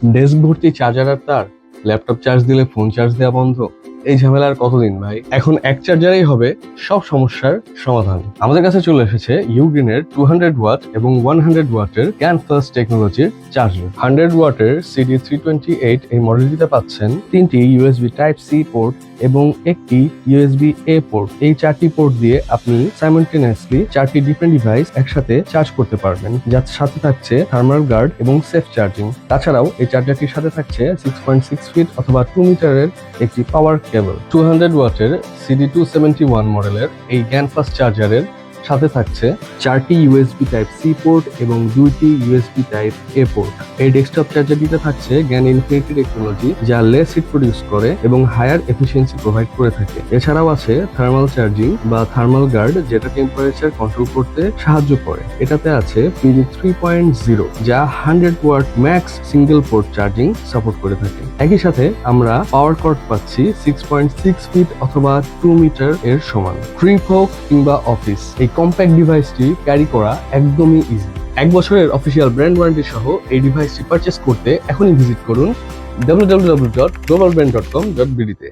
Desk ভর্তি charger আর তার ল্যাপটপ চার্জ দিলে ফোন চার্জ দেওয়া বন্ধ? এই ঝামেলার কতদিন ভাই? এখন এক চার্জারেই হবে, সব সমস্যার সমাধান। আমাদের কাছে চলে এসেছে ইউগ্রিনের টু হান্ড্রেড ওয়াট এবং ওয়ান হান্ড্রেড ওয়াটের ক্যান ফার্স্ট টেকনোলজির চার্জার হান্ড্রেড ওয়াটের সিডি থ্রি টোয়েন্টি এইট এই মডেলটিতে পাচ্ছেন তিনটি ইউএসবি টাইপ সি পোর্ট এবং একটি ইউএসবি এ পোর্ট এই চারটি পোর্ট দিয়ে আপনি সাইমultaneously চারটি ডিফারেন্ট ডিভাইস একসাথে চার্জ করতে পারবেন, যার সাথে থাকছে থার্মাল গার্ড এবং সেফ চার্জিং তাছাড়াও এই চার্জারটির সাথে থাকছে সিক্স পয়েন্ট সিক্স ফিট অথবা টু মিটারের একটি পাওয়ার কেবল টু হান্ড্রেড ওয়াটের সিডি টু সেভেন্টি ওয়ান মডেলের এই গ্যানফাস্ট চার্জারের সাথে থাকছে চারটি ইউএসবি টাইপ সি পোর্ট এবং দুইটি ইউএসবি টাইপ এ পোর্ট এই ডেস্কটপ চার্জারটিতে থাকছে জ্ঞান ইনফিনিটি টেকনোলজি যা লেস হিট প্রডিউস করে এবং হায়ার এফিসিয়েন্সি প্রোভাইড করে থাকে। এছাড়াও আছে থার্মাল চার্জিং বা থার্মাল গার্ড যেটা টেম্পারেচার কন্ট্রোল করতে সাহায্য করে। এটাতে আছে পিডি থ্রি পয়েন্ট জিরো যা hundred watt max single port charging support করে থাকে। একই সাথে আমরা পাওয়ার কর্ড পাচ্ছি সিক্স পয়েন্ট সিক্স ফিট অথবা টু মিটার এর সমান। ট্রিপ হোক কিংবা অফিস এই কম্প্যাক্ট ডিভাইসটি ক্যারি করা একদমই ইজি এক বছরের অফিসিয়াল ব্র্যান্ড ওয়ারেন্টি সহ এই ডিভাইসটি পারচেস করতে এখনই ভিজিট করুন W W W dot global brand dot com dot তে।